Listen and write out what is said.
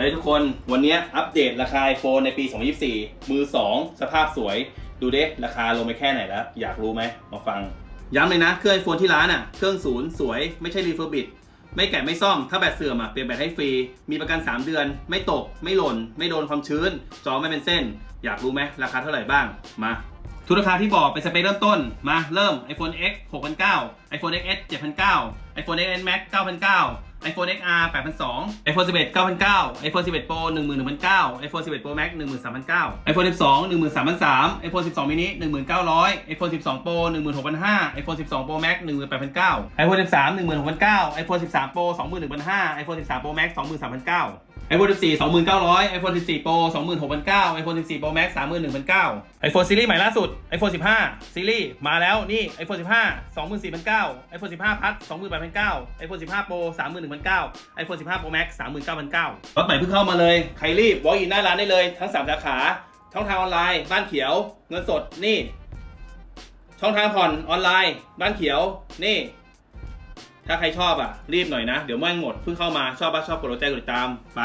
เฮ้ยทุกคนวันนี้อัปเดตราคา iPhone ในปี 2024 มือ 2 สภาพสวย ดูเด้ราคาลงไปแค่ไหนแล้ว อยากรู้ไหม มาฟัง ย้ำเลยนะ เครื่อง iPhone ที่ร้านอะ เครื่องศูนย์สวย ไม่ใช่รีเฟอร์บิดไม่แกะไม่ซ่อม ถ้าแบตเสื่อมอะ เปลี่ยนแบตให้ฟรี มีประกัน 3 เดือน ไม่ตก ไม่หล่น ไม่โดนความชื้น จอไม่เป็นเส้น อยากรู้ไหมราคาเท่าไหร่บ้าง มาทุกราคาที่บอกเป็นสเปคเริ่มต้น มาเริ่ม iPhone X 6,900 iPhone XS 7,900 iPhone XS Max 9,900 iPhone XR 8,200 iPhone 11 9,900 iPhone 11 Pro 11,900 iPhone 11 Pro Max 13,900 iPhone 12 13,300 iPhone 12 mini 1,900 iPhone 12 Pro 16,500 iPhone 12 Pro Max 18,900 iPhone 13 16,900 iPhone 13 Pro 21,500 iPhone 13 Pro Max 23,900 iPhone 14 2,900 iPhone 14 Pro 26,900 iPhone 14 Pro Max 31,900 iPhone ซีรีส์ใหม่ล่าสุด iPhone 15 ซีรีส์มาแล้วนี่ iPhone 15 24,900 iPhone 15พัด28,900 iPhone 15 Pro 31,900 iPhone 15 Pro Max 39,900รถใหม่เพิ่งเข้ามาเลย ใครรีบ walk in หน้าร้านได้เลย ทั้ง 3 สาขา ช่องทางออนไลน์ บ้านเขียว เงินสด นี่ ช่องทางผ่อนออนไลน์ บ้านเขียว นี่ ถ้าใครชอบอะ รีบหน่อยนะ เดี๋ยวแม่งหมด เพิ่งเข้ามา ชอบบ้าชอบกดไลค์กดติดตาม ไป